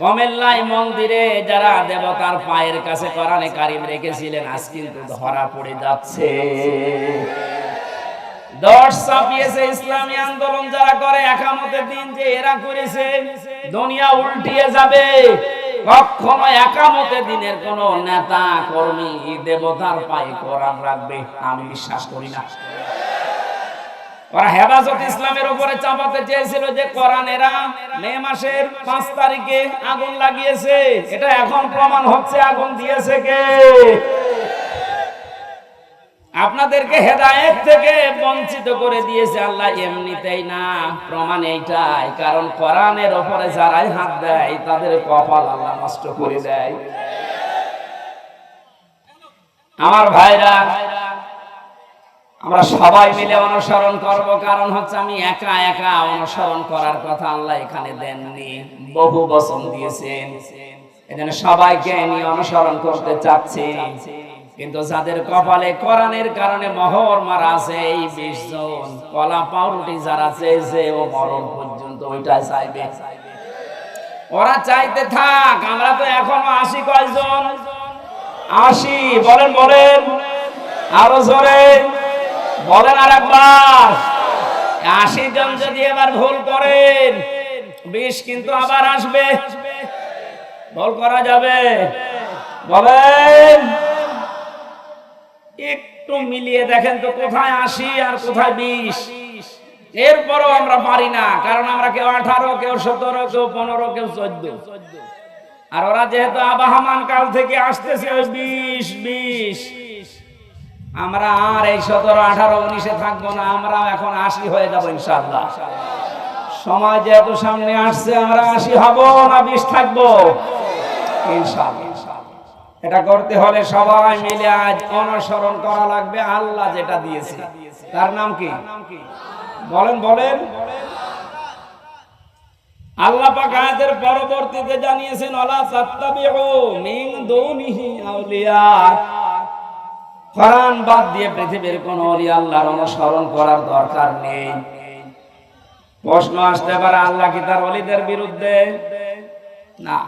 কমেল্লাই মন্দিরে যারা দেবতার পায়ের কাছে কোরআনে কারিম রেখেছিলেন, আজ কিন্তু ধরা পড়ে যাচ্ছে। দশ চাপিয়েছে ইসলামী আন্দোলন যারা করে, একামতের দিন যে এরা করেছে, দুনিয়া উল্টিয়ে যাবে। কখনো একামতের দিনের কোন নেতা, কর্মী, দেবতার পায়ে কোরআন রাখবে, আমি বিশ্বাস করি না। হেফাজত ইসলামের উপরে মাসের পাঁচ আপনাদেরকে হেদায়েত থেকে বঞ্চিত করে দিয়েছে আল্লাহ, এমনিতেই না, প্রমাণ এইটাই। কারণ কোরআনের ওপরে যারাই হাত দেয়, তাদের কপাল আল্লাহ নষ্ট করে দেয়। আমার ভাইরা আমরা সবাই মিলে অনুসরণ করব, কারণ হচ্ছে আমি একা একা অনুসরণ করার কথা আল্লাহ এখানে দেননি, বহু বচন দিয়েছেন। এজন্য সবাইকে নিয়ে অনুসরণ করতে চাচ্ছি। কিন্তু যাদের কপালে কোরআনের কারণে মোহর মারা আছে, এই বিশ জন, কলা পাউরুটি যারা চেয়েছে, ও মরণ পর্যন্ত ওইটাই চাইবে। ওরা চাইতে থাক, আমরা তো এখনও আসি কয়জন? আসি বলেন বলেন। আরও জোরে। বলেন আর আশি জন যদি এবার ভুল করেন, বিশ কিন্তু আবার আসবে। ভুল করা যাবে। বলেন, একটু মিলিয়ে দেখেন তো কোথায় আসি আর কোথায় বিশ। এরপরও আমরা পারি না, কারণ আমরা কেউ আঠারো, কেউ সতেরো, কেউ পনেরো, কেউ চোদ্দ। আর ওরা যেহেতু আবাহমান কাল থেকে আসতেছে বিশ বিশ। আমরা আর এই সতেরো, আঠারো, উনিশে থাকব না, আমরা এখন আশি হয়ে যাব ইনশাল্লাহ সময় যেহেতু সামনে আসছে, আমরা আশি হব না বিশ থাকব? এটা করতে হলে সবাই মিলে আজ অনুসরণ করা লাগবে, আল্লাহ যেটা দিয়েছে। তার নাম কি? বলেন বলেন। আল্লাহ পাক আয়াতের পরবর্তীতে জানিয়েছেন ওয়ালা তাত্তাবিউ মিন দুনিহি আউলিয়া। কোরআন বাদ দিয়ে পৃথিবীর কোন ওলি আল্লাহর অনুসরণ করার দরকার নেই। প্রশ্ন আসতে পারে, আল্লাহ কি তার অলিদের বিরুদ্ধে? না।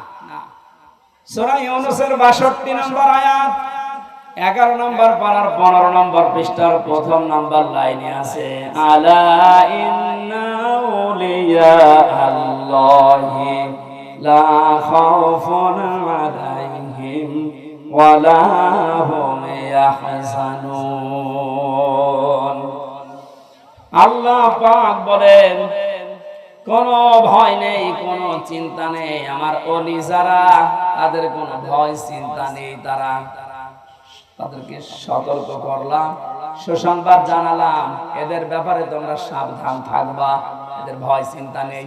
সূরা ইউনূসের 62 নম্বর আয়াত 11 নম্বর পারার 15 নম্বর পৃষ্ঠার প্রথম নম্বর লাইনে আছে, আলা ইন্না লা খাউফুন আলাইহিম ইয়াহজানুন আল্লাহ পাক বলেন, কোন ভয় নেই, কোন চিন্তা নেই। আমার অলি যারা, তাদের কোনো ভয়, চিন্তা নেই তারা। তাদেরকে সতর্ক করলাম, সুসংবাদ জানালাম। এদের ব্যাপারে তোমরা সাবধান থাকবা, এদের ভয়, চিন্তা নেই।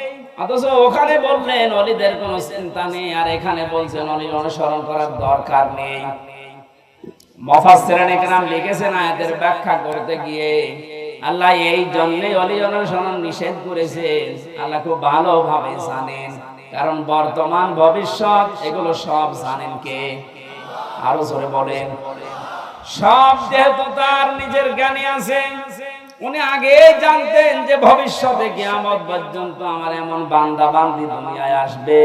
অথচ ওখানে বললেন, অলিদের চিন্তা নেই, আর এখানে বলছেন অনুসরণ করার দরকার নেই। কারণ বর্তমান ভবিষ্যৎ, এগুলো সব জানেন কে? আরও জোরে বলেন। সব যেহেতু তার নিজের জ্ঞানে আছে উনি আগে জানতেন যে ভবিষ্যতে কিয়ামত পর্যন্ত আমার এমন বান্দা বান্দি দুনিয়ায় আসবে।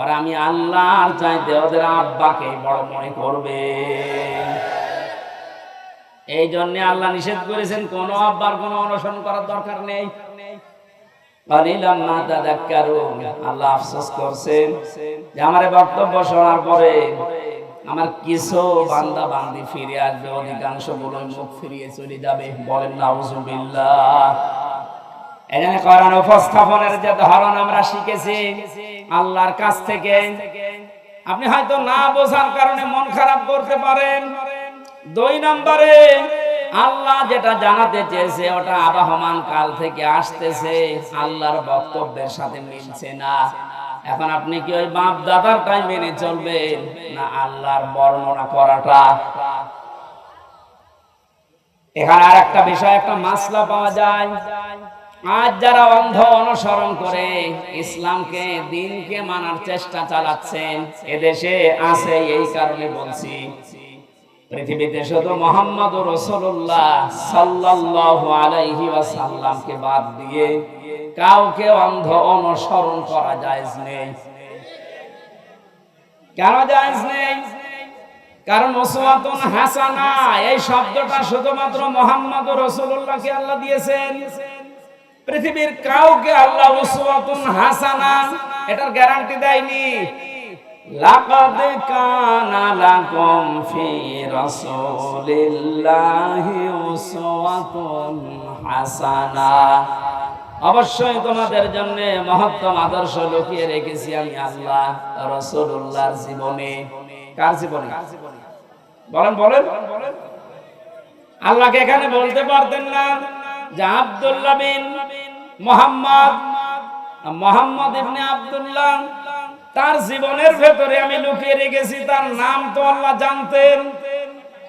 আর আমি আল্লাহর চাইতে ওদের আব্বাকে বড় মনে করবে। এই জন্য আল্লাহ নিষেধ করেছেন, কোন আব্বার কোনো অনুসরণ করার দরকার নেই। আল্লাহ আফসোস করছেন যে আমার বক্তব্য শোনার পরে আমার কিছু বান্দা বান্দি ফিরে আসবে, অধিকাংশগুলো মুখ ফিরিয়ে চলে যাবে। বলেন, নাউজুবিল্লাহ। এখানে কোরআন উপস্থাপনের যে ধরন আমরা শিখেছি, আল্লাহর কাছ থেকে, আপনি হয়তো না বোঝার কারণে মন খারাপ করতে পারেন। দুই নম্বরে, আল্লাহ যেটা জানাতে চেয়েছে, ওটা আবাহমান কাল থেকে আসতেছে, আল্লাহর বক্তব্যের সাথে মিলছে না। এখন আপনি কি ওই বাপ দাদারটাই মেনে চলবেন না, আল্লাহর বর্ণনা করাটা। এখানে আর একটা বিষয়, একটা মাসলা পাওয়া যায়। আজ যারা অন্ধ অনুসরণ করে, ইসলামকে, দিনকে মানার চেষ্টা চালাচ্ছেন, এদেশে আছে এই কারণে বলছি। পৃথিবীতে শুধু মোহাম্মদ রসুল্লাহ সাল্লাল্লাহু আলাইহি ওয়াসাল্লামকে বাদ দিয়ে কাউকে অন্ধ অনুসরণ করা যায় নেই। কেন জায়েজ নেই? কারণ ওসওয়াতুন হাসানা, এই শব্দটা শুধুমাত্র মোহাম্মদ রসুল্লাহকে আল্লাহ দিয়েছেন। পৃথিবীর কাউকে আল্লাহ ওসওয়াতুন হাসানা এটার গ্যারান্টি দেয়নি। লাকাদ কানা লাকুম ফি রাসূলিল্লাহি উসওয়াতুন হাসানা। অবশ্যই তোমাদের জন্য মহত্তম আদর্শ লুকিয়ে রেখেছি আমি আল্লাহ রসুল্লাহর জীবনে। কার জীবনে? বলেন বলেন। আল্লাহকে এখানে বলতে পারতেন না যে আব্দুল্লাহ বিন মোহাম্মদ। মোহাম্মদ ইবনে আব্দুল্লাহ, তার জীবনের ভেতরে আমি লুকিয়ে রেখেছি, তার নাম তো আল্লাহ জানতেন।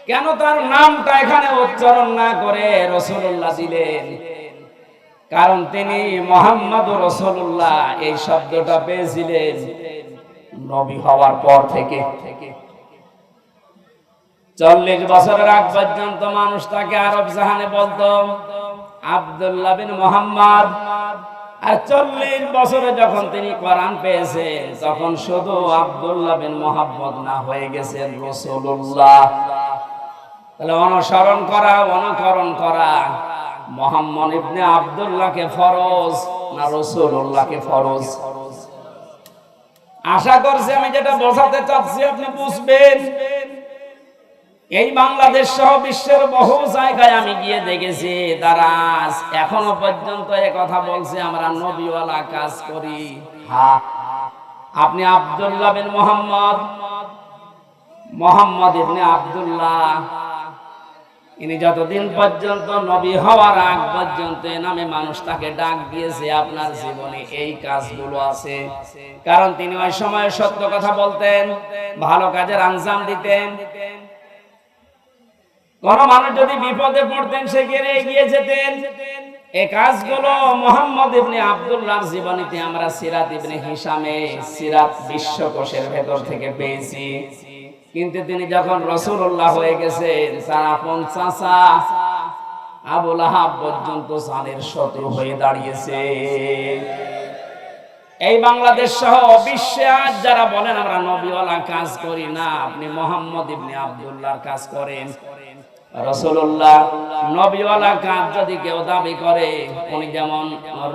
কেন তার নামটা এখানে উচ্চারণ না করে রসুল্লাহ দিলেন? কারণ তিনি মোহাম্মদ রসুল্লাহ এই শব্দটা পেয়েছিলেন নবী হওয়ার পর থেকে। চল্লিশ বছরের আগ পর্যন্ত মানুষ তাকে আরব জাহানে বলতো, আব্দুল্লাহ বিন মোহাম্মদ। আর চল্লিশ বছরে যখন তিনি কোরআন পেয়েছেন তখন শুধু আব্দুল্লাহ বিন মোহাম্মদ না, হয়ে গেছেন রসুল্লাহ তাহলে অনুসরণ করা, অনুকরণ করা মোহাম্মদ ইবনে আব্দুল্লাহকে ফরজ না রসুল্লাহকে ফরজ? আশা করছি আমি যেটা বোঝাতে চাচ্ছি, আপনি বুঝবেন। এই বাংলাদেশ সহ বিশ্বের বহু জায়গায় আমি গিয়ে দেখেছি দারাজ এখনও পর্যন্ত এ কথা বলছে, আমরা নবীওয়ালা কাজ করি। হ্যাঁ আপনি আব্দুল্লাহ বিন মোহাম্মদ মোহাম্মদ ইবনে আব্দুল্লাহ। ইনি যতদিন পর্যন্ত নবী হওয়ার আগ পর্যন্ত নামে মানুষ তাকে ডাক দিয়েছে, আপনার জীবনে এই কাজগুলো আছে। কারণ তিনি ওই সময় সত্য কথা বলতেন, ভালো কাজের আঞ্জাম দিতেন। কোন মানুষ যদি বিপদে পড়তেন সেখানে এগিয়ে যেতেন। এই কাজগুলো মোহাম্মদ ইবনে আব্দুল্লাহর জীবনীতে আমরা সিরাত ইবনে হিসামে, সিরাত বিশ্বকোষের ভেতর থেকে পেয়েছি। কিন্তু তিনি যখন রসুল্লাহ হয়ে গেছেন আপন চাচা আবুল আহাব পর্যন্ত সানের শত্রু হয়ে দাঁড়িয়েছে। এই বাংলাদেশ সহ বিশ্বে আজ যারা বলেন, আমরা নবীওয়ালা কাজ করি না, আপনি মোহাম্মদ ইবনে আবদুল্লাহর কাজ করেন। রসুল্লাহ নবীওয়ালা কাজ যদি কেউ দাবি করে, উনি যেমন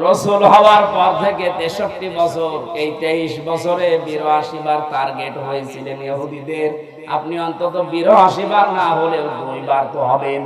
রসুল হওয়ার পর থেকে তেষট্টি বছর, এই তেইশ বছরে বিরাশি বার টার্গেট হয়েছিলেন ইহুদিদের। আপনি অন্তত বিরাশি বার না হলেও দুইবার তো হবেন।